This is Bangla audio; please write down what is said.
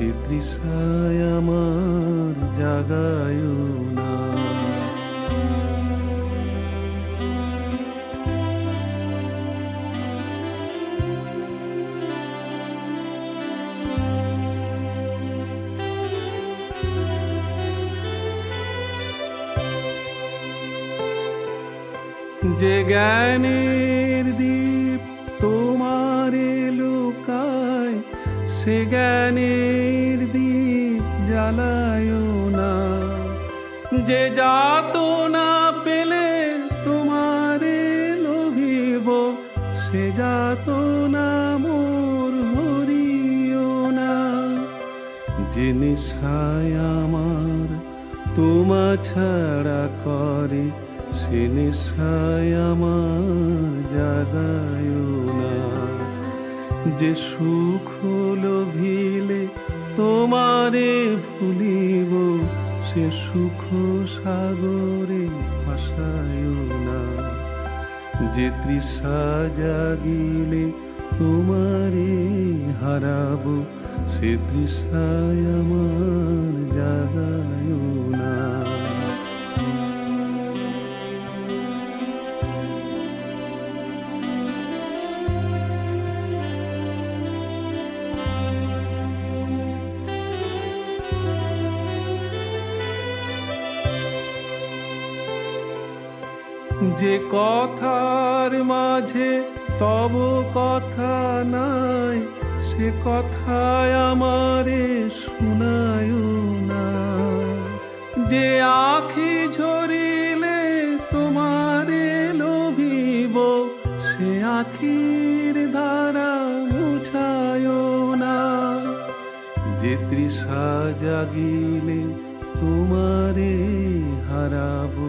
সে আমার জাগায় না। যে জ্ঞানের দীপ তোমারে লুকায় সে জ্ঞানের দ্বীপ না। যে যাত না পেলে তোমারে লোভিব সে যাত না মোর হরিও না। যে নেশায় আমার তোমা ছাড়া করে, সে নেশায় আমার জাগায় না। যে সুখ লোভিলে তোমারে ভুলিব, সে সুখ সাগরে ভাসায় না। যে তৃষা জাগিলে তোমারে হারাবো, সে তৃষায় আমার যে কথার মাঝে তব কথা নাই, সে কথায় আমারে শোনায় না। যে আখি ঝরিলে তোমারে লোভিব, সে আখির ধারা মুছায় না। যে তৃষা জাগিলে তোমারে হারাবো